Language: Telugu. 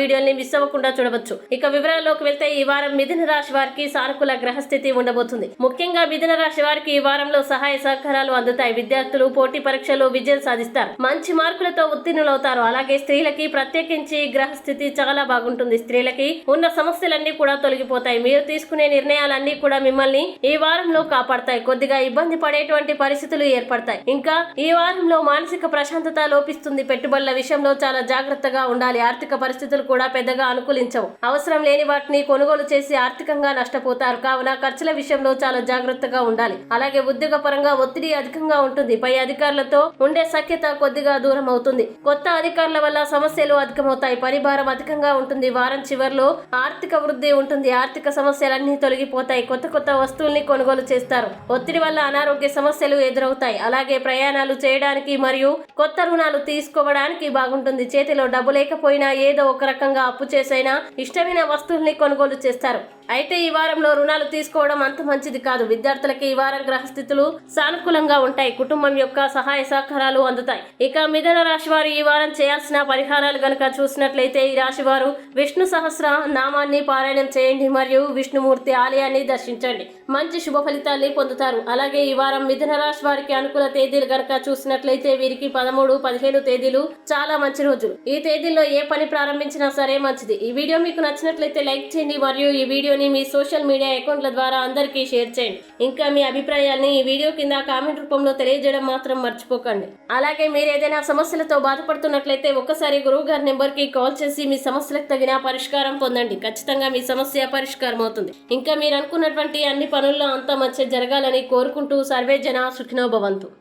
వీడియోని మిస్ అవ్వకుండా చూడవచ్చు. ఇక వివరాల్లోకి వెళ్తే ఈ వారం మిథున రాశి వారికి సానుకూల గ్రహస్థితి ఉండబోతుంది. ముఖ్యంగా మిథున రాశి వారికి ఈ వారంలో సహాయ సహకారాలు అందుతాయి. విద్యార్థులు పోటీ పరీక్షలు విజయం సాధిస్తారు. మంచి మార్కులతో ఉత్తీర్ణులవుతారు. అలాగే స్త్రీలకి ప్రత్యేకించి గ్రహస్థితి చాలా బాగుంటుంది. స్త్రీలకి ఉన్న సమస్యలన్నీ కూడా తొలగిపోతాయి. మీరు తీసుకునే నిర్ణయాలన్నీ కూడా మిమ్మల్ని ఈ వారంలో కాపాడతాయి. కొద్దిగా ఇబ్బంది పడేటువంటి పరిస్థితులు ఏర్పడతాయి. ఇంకా ఈ వారంలో మానసిక ప్రశాంతత లోపిస్తుంది. పెట్టుబడుల విషయంలో చాలా జాగ్రత్తగా ఉండాలి. ఆర్థిక పరిస్థితులు కూడా పెద్దగా అనుకూలించవు. అవసరం లేని వాటిని కొనుగోలు చేసి ఆర్థికంగా నష్టపోతారు. కావున ఖర్చుల విషయంలో చాలా జాగ్రత్తగా ఉండాలి. అలాగే ఉద్యోగ పరంగా ఒత్తిడి అధికంగా ఉంటుంది. పై అధికారులతో ఉండే సఖ్యత కొద్దిగా దూరం అవుతుంది. కొత్త అధికారుల వల్ల సమస్యలు అధికమవుతాయి. పరిభారం అధికంగా ఉంటుంది. వారం చివర్లో ఆర్థిక వృద్ధి ఉంటుంది. ఆర్థిక సమస్యలన్నీ తొలగిపోతాయి. కొత్త కొత్త వస్తువుల్ని కొనుగోలు చేస్తారు. ఒత్తిడి వల్ల అనారోగ్య సమస్యలు ఎదురవుతాయి. అలాగే ప్రయాణాలు చేయడానికి మరియు కొత్త రుణాలు తీసుకోవడానికి బాగుంటుంది. చేతిలో డబ్బు లేకపోయినా ఏదో ఒక రకంగా అప్పు చేసైనా ఇష్టమైన వస్తువుల్ని కొనుగోలు చేస్తారు. అయితే ఈ వారంలో రుణాలు తీసుకోవడం అంత మంచిది కాదు. విద్యార్థులకి ఈ వారం గ్రహస్థితులు సానుకూలంగా ఉంటాయి. కుటుంబం యొక్క సహాయ సహకారాలు అందుతాయి. ఇక మిథున రాశి వారు ఈ వారం చేయాల్సిన పరిహారాలు గనక చూసినట్లయితే ఈ రాశి వారు విష్ణు సహస్ర నామాన్ని పారాయణం చేయండి మరియు విష్ణుమూర్తి ఆలయాన్ని దర్శించండి. మంచి శుభ ఫలితాల్ని పొందుతారు. అలాగే ఈ వారం మిథున రాశి వారికి అనుకూల తేదీలు గనక చూసినట్లయితే వీరికి పదమూడు పదిహేను తేదీలు చాలా మంచి రోజులు. ఈ తేదీల్లో ఏ పని ప్రారంభించినా సరే మంచిది. ఈ వీడియో మీకు నచ్చినట్లయితే లైక్ చేయండి మరియు ఈ వీడియో వీడియోని మీ సోషల్ మీడియా అకౌంట్ల ద్వారా అందరికీ షేర్ చేయండి. ఇంకా మీ అభిప్రాయాల్ని ఈ వీడియో కింద కామెంట్ రూపంలో తెలియజేయడం మాత్రం మర్చిపోకండి. అలాగే మీరు ఏదైనా సమస్యలతో బాధపడుతున్నట్లయితే ఒక్కసారి గురువు గారి నెంబర్కి కాల్ చేసి మీ సమస్యలకు తగిన పరిష్కారం పొందండి. ఖచ్చితంగా మీ సమస్య పరిష్కారం అవుతుంది. ఇంకా మీరు అనుకున్నటువంటి అన్ని పనుల్లో అంతా మంచి జరగాలని కోరుకుంటూ సర్వే జన సుఖినోభవంతు